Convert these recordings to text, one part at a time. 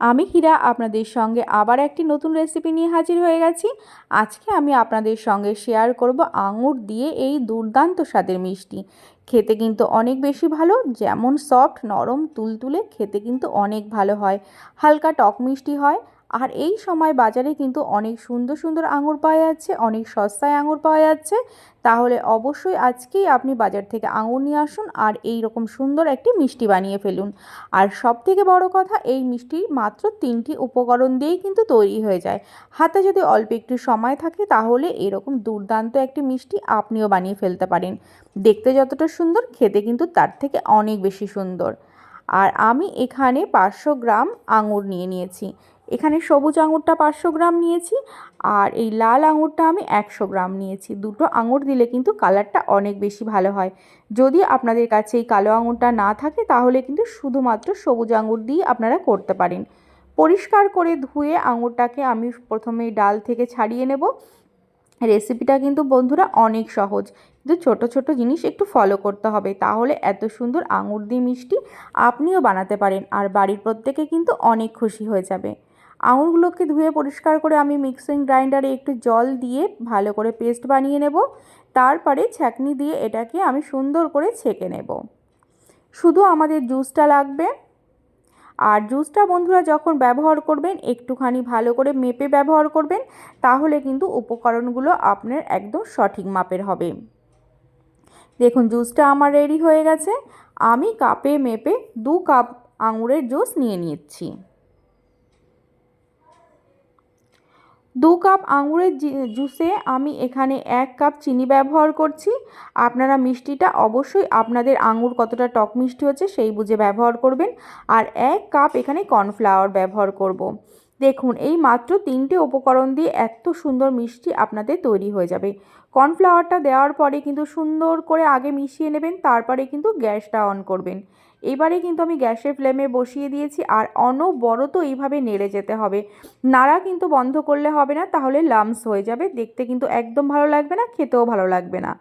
আমি হীরা আপনাদের সঙ্গে আবার একটি নতুন রেসিপি নিয়ে হাজির হয়ে গেছি। আজকে আমি আপনাদের সঙ্গে শেয়ার করব আঙুর দিয়ে এই দুর্দান্ত স্বাদের মিষ্টি। খেতে কিন্তু অনেক বেশি ভালো, যেমন সফট নরম, তুলতুলে, খেতে কিন্তু অনেক ভালো হয়। হালকা টক মিষ্টি হয় আর এই সময় বাজারে কিন্তু অনেক সুন্দর সুন্দর আঙুর পাওয়া যাচ্ছে, অনেক সস্তায় আঙুর পাওয়া যাচ্ছে। তাহলে অবশ্যই আজকেই আপনি বাজার থেকে আঙুর নিয়ে আসুন আর এই রকম সুন্দর একটি মিষ্টি বানিয়ে ফেলুন। আর সব থেকে বড় কথা, এই মিষ্টি মাত্র তিনটি উপকরণ দিয়েই কিন্তু তৈরি হয়ে যায়। হাতে যদি অল্প একটু সময় থাকে তাহলে এরকম দুর্দান্ত একটি মিষ্টি আপনিও বানিয়ে ফেলতে পারেন। দেখতে যতটা সুন্দর, খেতে কিন্তু তার থেকে অনেক বেশি সুন্দর। আর আমি এখানে পাঁচশো গ্রাম আঙুর নিয়ে নিয়েছি। এখানে সবুজ আঙুরটা পাঁচশো গ্রাম নিয়েছি আর এই লাল আঙুরটা আমি একশো গ্রাম নিয়েছি। দুটো আঙুর দিলে কিন্তু কালারটা অনেক বেশি ভালো হয়। যদি আপনাদের কাছে এই কালো আঙুরটা না থাকে, তাহলে কিন্তু শুধুমাত্র সবুজ আঙুর দিয়ে আপনারা করতে পারেন। পরিষ্কার করে ধুয়ে আঙুরটাকে আমি প্রথমে ডাল থেকে ছাড়িয়ে নেব। রেসিপিটা কিন্তু বন্ধুরা অনেক সহজ। কিন্তু ছোট ছোট জিনিস একটু ফলো করতে হবে। তাহলে এত সুন্দর আঙুর দিয়ে মিষ্টি আপনিও বানাতে পারেন আর বাড়ির প্রত্যেকে কিন্তু অনেক খুশি হয়ে যাবে। আঙুরগুলোকে ধুয়ে পরিষ্কার করে আমি মিক্সিং গ্রাইন্ডারে একটু জল দিয়ে ভালো করে পেস্ট বানিয়ে নেব। তারপরে ছাঁকনি দিয়ে এটাকে আমি সুন্দর করে ছেঁকে নেব। শুধু আমাদের জুসটা লাগবে। আর জুসটা বন্ধুরা যখন ব্যবহার করবেন, একটুখানি ভালো করে মেপে ব্যবহার করবেন, তাহলে কিন্তু উপকরণগুলো আপনার একদম সঠিক মাপের হবে। দেখুন, জুসটা আমার রেডি হয়ে গেছে। আমি কাপে মেপে দু কাপ আঙুরের জুস নিয়ে নিচ্ছি। দু কাপ আঙুরের জুসে আমি এখানে এক কাপ চিনি ব্যবহার করছি। আপনারা মিষ্টিটা অবশ্যই আপনাদের আঙুর কতটা টক মিষ্টি হচ্ছে সেই বুঝে ব্যবহার করবেন। আর এক কাপ এখানে কর্নফ্লাওয়ার ব্যবহার করব। দেখুন, এই মাত্র তিনটে উপকরণ দিয়ে এত সুন্দর মিষ্টি আপনাদের তৈরি হয়ে যাবে। কর্নফ্লাওয়ারটা দেওয়ার পরে কিন্তু সুন্দর করে আগে মিশিয়ে নেবেন, তারপরে কিন্তু গ্যাসটা অন করবেন। এবারে কিন্তু আমি গ্যাসের ফ্লেমে বসিয়ে দিয়েছি আর অনবরত এইভাবে নেড়ে যেতে হবে। নাড়া কিন্তু বন্ধ করলে হবে না, তাহলে লামস হয়ে যাবে। দেখতে কিন্তু একদম ভালো লাগবে না, খেতেও ভালো লাগবে না।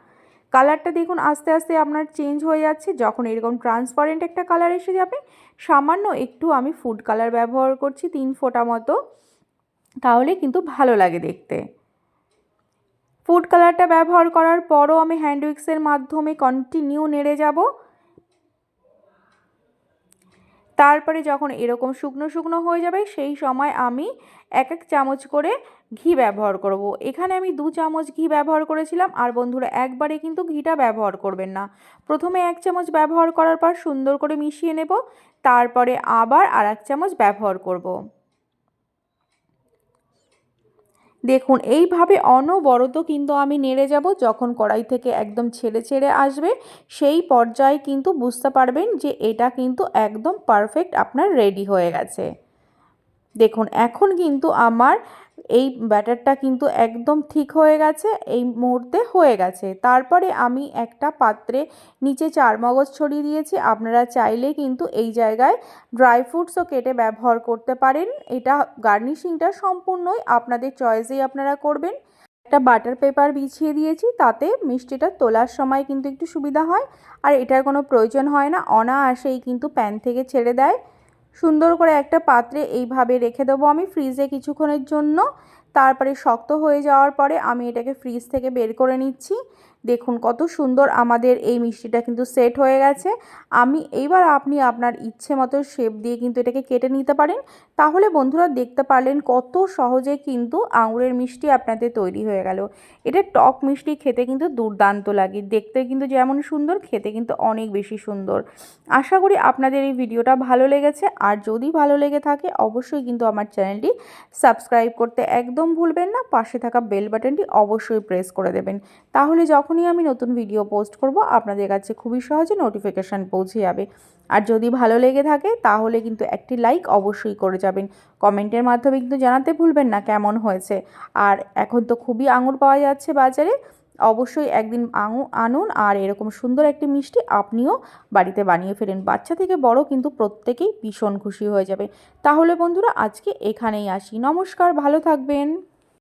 কালারটা দেখুন আস্তে আস্তে আপনার চেঞ্জ হয়ে যাচ্ছে। যখন এরকম ট্রান্সপারেন্ট একটা কালার এসে যাবে, সামান্য একটু আমি ফুড কালার ব্যবহার করছি তিন ফোঁটা মতো, তাহলে কিন্তু ভালো লাগে দেখতে। ফুড কালারটা ব্যবহার করার পরও আমি হ্যান্ড উইক্সের মাধ্যমে কন্টিনিউ নেড়ে যাব। তারপরে যখন এরকম শুকনো শুকনো হয়ে যাবে, সেই সময় আমি এক এক চামচ করে ঘি ব্যবহার করব। এখানে আমি দু চামচ ঘি ব্যবহার করেছিলাম, আর বন্ধুরা একবারে কিন্তু ঘিটা ব্যবহার করবেন না প্রথমে এক চামচ ব্যবহার করার পর সুন্দর করে মিশিয়ে নেব, তারপরে আবার আর এক চামচ ব্যবহার করব। দেখুন, এইভাবে অনবরত কিন্তু আমি নেড়ে যাব যখন কড়াই থেকে একদম ছেড়ে ছেড়ে আসবে। সেই পর্যায়ে কিন্তু বুঝতে পারবেন যে এটা কিন্তু একদম পারফেক্ট আপনার রেডি হয়ে গেছে। দেখুন, এখন কিন্তু আমার এই ব্যাটারটা কিন্তু একদম ঠিক হয়ে গেছে, এই মুহূর্তে হয়ে গেছে। তারপরে আমি একটা পাত্রে নিচে চার মগজ ছড়িয়ে দিয়েছি, আপনারা চাইলে কিন্তু এই জায়গায় ড্রাই ফ্রুটসও কেটে ব্যবহার করতে পারেন। এটা গার্নিশিংটা সম্পূর্ণই আপনাদের চয়েসেই আপনারা করবেন। একটা বাটার পেপার বিছিয়ে দিয়েছি, তাতে মিষ্টিটা তোলার সময় কিন্তু একটু সুবিধা হয়। আর এটার কোনো প্রয়োজন হয় না, অনায়াসেই কিন্তু প্যান থেকে ছেড়ে দেয়। সুন্দর করে একটা পাত্রে এইভাবে রেখে দেবো আমি ফ্রিজে কিছুক্ষণের জন্য। তারপরে শক্ত হয়ে যাওয়ার পরে আমি এটাকে ফ্রিজ থেকে বের করে নিচ্ছি। দেখুন কত সুন্দর আমাদের এই মিষ্টিটা কিন্তু সেট হয়ে গেছে। আমি এইবার আপনি আপনার ইচ্ছে মতো শেপ দিয়ে কিন্তু এটাকে কেটে নিতে পারেন। তাহলে বন্ধুরা দেখতে পারলেন কত সহজে কিন্তু আঙুরের মিষ্টি আপনাদের তৈরি হয়ে গেল। এটা টক মিষ্টি খেতে কিন্তু দুর্দান্ত লাগে। দেখতে কিন্তু যেমন সুন্দর, খেতে কিন্তু অনেক বেশি সুন্দর। আশা করি আপনাদের এই ভিডিওটা ভালো লেগেছে। আর যদি ভালো লেগে থাকে, অবশ্যই কিন্তু আমার চ্যানেলটি সাবস্ক্রাইব করতে একদম ভুলবেন না, পাশে থাকা বেল বাটনটি অবশ্যই প্রেস করে দেবেন। তাহলে যখনই আমি নতুন ভিডিও পোস্ট করব, আপনাদের কাছে খুবই সহজে নোটিফিকেশান পৌঁছে যাবে। আর যদি ভালো লেগে থাকে, তাহলে কিন্তু একটি লাইক অবশ্যই করে যাবেন। কমেন্টের মাধ্যমে কিন্তু জানাতে ভুলবেন না কেমন হয়েছে। আর এখন তো খুবই আঙুর পাওয়া যাচ্ছে বাজারে। অবশ্যই একদিন আনুন আর এরকম সুন্দর একটি মিষ্টি আপনিও বাড়িতে বানিয়ে ফেলেন। বাচ্চা থেকে বড় কিন্তু প্রত্যেকেই ভীষণ খুশি হয়ে যাবে। তাহলে বন্ধুরা আজকে এখানেই আসি। নমস্কার, ভালো থাকবেন।